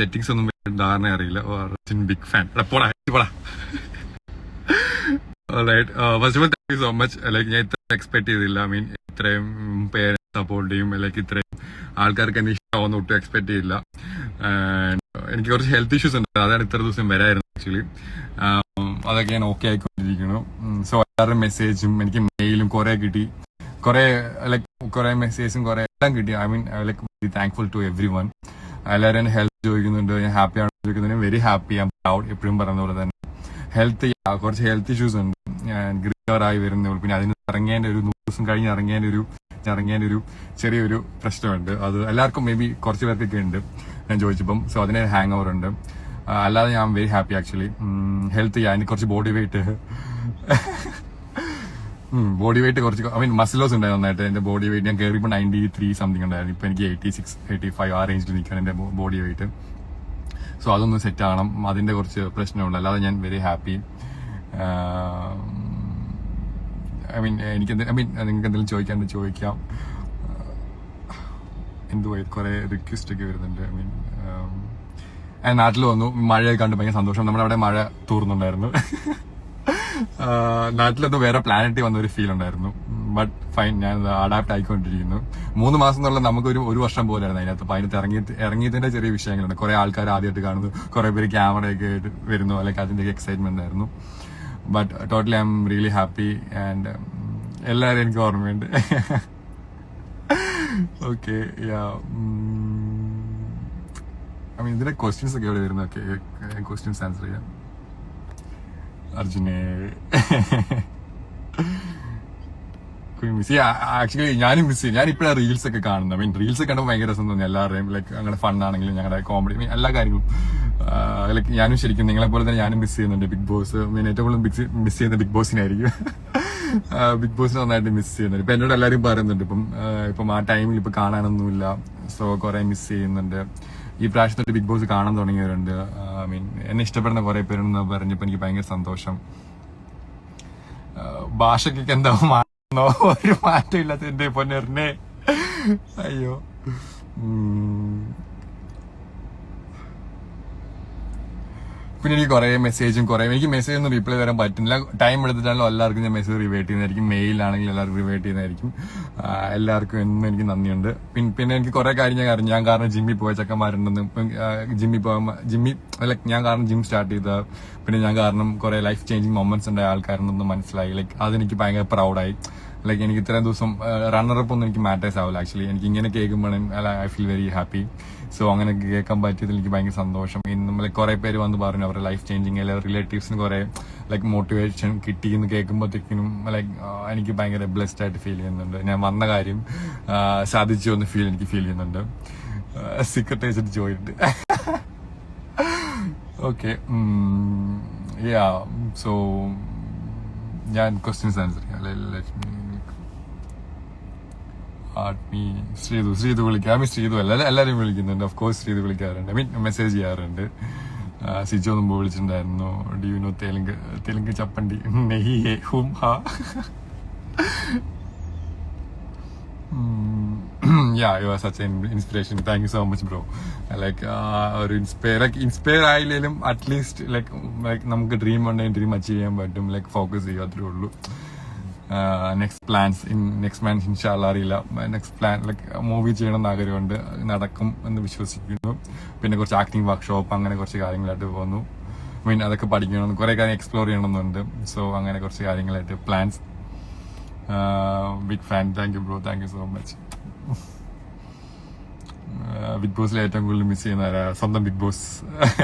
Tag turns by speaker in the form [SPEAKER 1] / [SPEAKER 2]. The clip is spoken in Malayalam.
[SPEAKER 1] സെറ്റിങ്സ് ഒന്നും ധാരണ അറിയില്ല. ബിഗ് ഫാൻ പോടാ പോടാ. First of all thank you so much like ഞാൻ ഇത്ര എക്സ്പെക്ട് ചെയ്തില്ല. ഐ മീൻ ഇത്രയും പേരൻസ് സപ്പോർട്ട് ചെയ്യും. ലൈക്ക് ഇത്രയും ആൾക്കാർക്ക് എന്നെ ഇഷ്ടമാവുന്ന ഒട്ടും എക്സ്പെക്ട് ചെയ്യില്ല എനിക്ക് കുറച്ച് ഹെൽത്ത് ഇഷ്യൂസ് ഉണ്ട്. അതാണ് ഇത്ര ദിവസം വരായിരുന്നു ആക്ച്വലി അതൊക്കെ ഞാൻ ഓക്കെ ആയിക്കൊണ്ടിരിക്കുന്നു സോ എല്ലാവരുടെ മെസ്സേജും എനിക്ക് മെയിലും കുറെ കിട്ടി. കുറെ ലൈക് കുറെ മെസ്സേജും കുറെ എല്ലാം കിട്ടി. I mean like thankful to everyone എല്ലാവരും ഹെൽപ്പ് ചോദിക്കുന്നുണ്ട് ഞാൻ ഹാപ്പി ആണ് ചോദിക്കുന്നതിന് വെരി ഹാപ്പി ആം പ്രൗഡ് എപ്പോഴും പറയുന്ന പോലെ തന്നെ. ഹെൽത്ത് കുറച്ച് ഹെൽത്ത് ഇഷ്യൂസ് ഉണ്ട്. ഞാൻ ഗ്രീവറായി ആയി വരുന്ന പിന്നെ അതിന് ഇറങ്ങേണ്ട ഒരു നൂറ് ദിവസം കഴിഞ്ഞ് ഇറങ്ങേണ്ട ഒരു ഇറങ്ങേണ്ട ഒരു ചെറിയൊരു പ്രശ്നമുണ്ട്. അത് എല്ലാവർക്കും മേ ബി കുറച്ച് പേർക്കൊക്കെ ഉണ്ട്. ഞാൻ ചോദിച്ചപ്പം സോ അതിന് ഹാങ് ഓവർ ഉണ്ട് അല്ലാതെ ഞാൻ വെരി ഹാപ്പി ആക്ച്വലി ഹെൽത്ത് ചെയ്യാൻ കുറച്ച് ബോഡി വെയിറ്റ് ബോഡി വെയിറ്റ് കുറച്ച് ഐ മീൻ മസിലോസ് ഉണ്ടായിരുന്നു നന്നായിട്ട്. എന്റെ ബോഡി വെയിറ്റ് ഞാൻ കയറിയപ്പോൾ നയന്റി ത്രീ സംതിങ് ഉണ്ടായിരുന്നു. ഇപ്പൊ എനിക്ക് എയ്റ്റി സിക്സ് എയ്റ്റി ഫൈവ് ആ റേഞ്ചിൽ നിൽക്കുകയാണ് എന്റെ ബോഡി വെയിറ്റ് സോ അതൊന്ന് സെറ്റ് ആവണം. അതിന്റെ കുറച്ച് പ്രശ്നമുണ്ട്. അല്ലാതെ ഞാൻ വെരി ഹാപ്പി ഐ മീൻ എനിക്ക് ഐ മീൻ നിങ്ങൾക്ക് എന്തെങ്കിലും ചോദിക്കാൻ ചോദിക്കാം. എന്തുവാ? കുറെ റിക്വസ്റ്റ് ഒക്കെ വരുന്നുണ്ട്. ഐ മീൻ ഞാൻ നാട്ടിൽ വന്നു. മഴയൊക്കെ കണ്ട്. ഭയങ്കര സന്തോഷം. നമ്മുടെ അവിടെ മഴ തൂർന്നുണ്ടായിരുന്നു. നാട്ടിലൊന്ന് വേറെ പ്ലാനറ്റി വന്ന ഒരു ഫീൽ ഉണ്ടായിരുന്നു. ബട്ട് ഫൈൻ ഞാൻ അഡാപ്റ്റ് ആയിക്കൊണ്ടിരിക്കുന്നു. മൂന്ന് മാസം എന്നുള്ള നമുക്ക് ഒരു വർഷം പോലെയായിരുന്നു അതിനകത്ത്. അപ്പൊ അതിനകത്ത് ഇറങ്ങി ഇറങ്ങിയതിന്റെ ചെറിയ വിഷയങ്ങളുണ്ട്. കുറെ ആൾക്കാർ ആദ്യമായിട്ട് കാണുന്നു. കുറെ പേര് ക്യാമറയൊക്കെ ആയിട്ട് വരുന്നു. അല്ലെങ്കിൽ അതിന്റെ എക്സൈറ്റ്മെന്റ് ആയിരുന്നു. But totally I'm really happy and എല്ലാവരും എനിക്ക് ഓർമ്മയുണ്ട്. ഓക്കെ ഐ മീൻ ക്വസ്റ്റ്യൻസ് ഒക്കെ എവിടെ വരുന്നു? ഓക്കെ ക്വസ്റ്റ്യൻസ് ആൻസർ ചെയ്യാം. അർജുനെ. മിസ് ആക്ച്വലി ഞാനും മിസ് ചെയ്യും ഞാൻ ഇപ്പോഴാണ് റീൽസ് ഒക്കെ കാണുന്നത്. മീൻ റീൽസ് കണ്ടപ്പോൾ ഭയങ്കര രസം തോന്നി. എല്ലാവരുടെയും ലൈക്ക് ഞങ്ങളുടെ ഫണ്ണാണെങ്കിലും ഞങ്ങളുടെ കോമഡി എല്ലാ കാര്യങ്ങളും. ലൈക്ക് ഞാനും ശരിക്കും നിങ്ങളെ പോലെ തന്നെ ഞാനും മിസ് ചെയ്യുന്നുണ്ട്. ബിഗ് ബോസ് മീൻ ഏറ്റവും കൂടുതൽ മിസ് ചെയ്യുന്ന ബിഗ് ബോസിനായിരിക്കും ബിഗ് ബോസിനെ നന്നായിട്ട് മിസ് ചെയ്യുന്നുണ്ട്. ഇപ്പം എന്നോട് എല്ലാവരും പറയുന്നുണ്ട്. ഇപ്പം ആ, ഇപ്പം ആ ടൈമിൽ ഇപ്പം കാണാനൊന്നുമില്ല. സോ കുറെ മിസ് ചെയ്യുന്നുണ്ട്. ഈ പ്രാവശ്യത്തെ ബിഗ് ബോസ് കാണാൻ തുടങ്ങിയവരുണ്ട്. ഐ മീൻ എന്നെ ഇഷ്ടപ്പെടുന്ന കുറെ പേരുണ്ടെന്ന് പറഞ്ഞപ്പോൾ എനിക്ക് ഭയങ്കര സന്തോഷം. ഭാഷയ്ക്കൊക്കെ എന്താ മാറ്റോ ഒരു മാറ്റം ഇല്ലാത്ത എന്റെ പൊന്നെ അയ്യോ പിന്നെ എനിക്ക് കുറെ മെസ്സേജും കുറെ എനിക്ക് മെസ്സേജ് ഒന്നും റിപ്ലൈ തരാൻ പറ്റുന്നില്ല. ടൈം എടുത്തിട്ടാണല്ലോ എല്ലാവർക്കും ഞാൻ മെസ്സേജ് റിവേറ്റ് ചെയ്യുന്നതായിരിക്കും. മെയിലാണെങ്കിൽ എല്ലാവർക്കും റിവേറ്റ് ചെയ്യുന്നതായിരിക്കും. എല്ലാവർക്കും എന്നും എനിക്ക് നന്ദിയുണ്ട്. പിന്നെ പിന്നെ എനിക്ക് കുറെ കാര്യം ഞാൻ അറിഞ്ഞു. ഞാൻ കാരണം ജിമ്മിൽ പോയ ചെക്കന്മാരുണ്ടെന്ന് ജിമ്മിൽ പോകാൻ ജിമ്മി ലൈക്ക് ഞാൻ കാരണം ജിം സ്റ്റാർട്ട് ചെയ്ത പിന്നെ ഞാൻ കാരണം കുറെ ലൈഫ് ചേഞ്ചിങ് മൊമെന്റ്സ് ഉണ്ടായ ആൾക്കാരുണ്ടെന്ന് മനസ്സിലായി. ലൈക്ക് അതെനിക്ക് ഭയങ്കര പ്രൗഡായി ലൈക്ക് എനിക്ക് ഇത്രയും ദിവസം റണ്ണറപ്പ് ഒന്നും എനിക്ക് മാറ്റേഴ്സ് ആവില്ല. ആക്ച്വലി എനിക്ക് ഇങ്ങനെ കേൾക്കുമ്പോഴും I feel very happy so അങ്ങനെ കേൾക്കാൻ പറ്റിയതിൽ എനിക്ക് ഭയങ്കര സന്തോഷം. ഇന്ന് ലൈക്ക് കുറെ പേര് വന്ന് പറഞ്ഞു അവരുടെ ലൈഫ് ചേഞ്ചിങ് അല്ലെങ്കിൽ റിലേറ്റീവ്സിന് കുറെ ലൈക്ക് മോട്ടിവേഷൻ കിട്ടി എന്ന് കേൾക്കുമ്പോഴത്തേക്കിനും ലൈക്ക് എനിക്ക് ഭയങ്കര ബ്ലെസ്ഡ് ആയിട്ട് ഫീൽ ചെയ്യുന്നുണ്ട്. ഞാൻ വന്ന കാര്യം സാധിച്ചു എന്ന് ഫീൽ എനിക്ക് ഫീൽ ചെയ്യുന്നുണ്ട്. Secret agent joint okay so ഞാൻ ക്വസ്റ്റ്യൻസ് ആൻസർ ചെയ്യാം. ശ്രീതു ശ്രീതു വിളിക്കാം. മീൻ ശ്രീതു അല്ല. എല്ലാവരും വിളിക്കുന്നുണ്ട്. ഓഫ് കോഴ്സ് ശ്രീതു വിളിക്കാറുണ്ട്. മീൻ മെസ്സേജ് ചെയ്യാറുണ്ട്. സിജോ മുമ്പ് വിളിച്ചിട്ടുണ്ടായിരുന്നു? Do you know Telugu Telugu ചപ്പണ്ടി? നെയ്യേ ഹും ഹാ yeah you are such inspiration thank you so much bro like ഒരു ഇൻസ്പയർ ലൈക്ക് ഇൻസ്പയർ ആയില്ലേലും അറ്റ്ലീസ്റ്റ് ലൈക്ക് ലൈക്ക് നമുക്ക് ഡ്രീം ഉണ്ടെങ്കിൽ ഡ്രീം അച്ചീവ് ചെയ്യാൻ പറ്റും. ലൈക്ക് ഫോക്കസ് ചെയ്യുക അത്രേ ഉള്ളൂ. Next plans in next plans ഇൻഷാല്ല അറിയില്ല. നെക്സ്റ്റ് പ്ലാൻ ലൈക്ക് മൂവി ചെയ്യണം എന്ന് ആഗ്രഹമുണ്ട്. നടക്കും എന്ന് വിശ്വസിക്കുന്നു. പിന്നെ കുറച്ച് ആക്ടിങ് വർക്ക്ഷോപ്പ് അങ്ങനെ കുറച്ച് കാര്യങ്ങളായിട്ട് പോകുന്നു. മീൻ അതൊക്കെ പഠിക്കണം കുറേ കാര്യം എക്സ്പ്ലോർ ചെയ്യണമെന്നുണ്ട്. സോ അങ്ങനെ കുറച്ച് കാര്യങ്ങളായിട്ട് plans big fan thank you bro thank you so much big ബോസിൽ ഏറ്റവും കൂടുതൽ മിസ് ചെയ്യുന്ന? സ്വന്തം ബിഗ് ബോസ്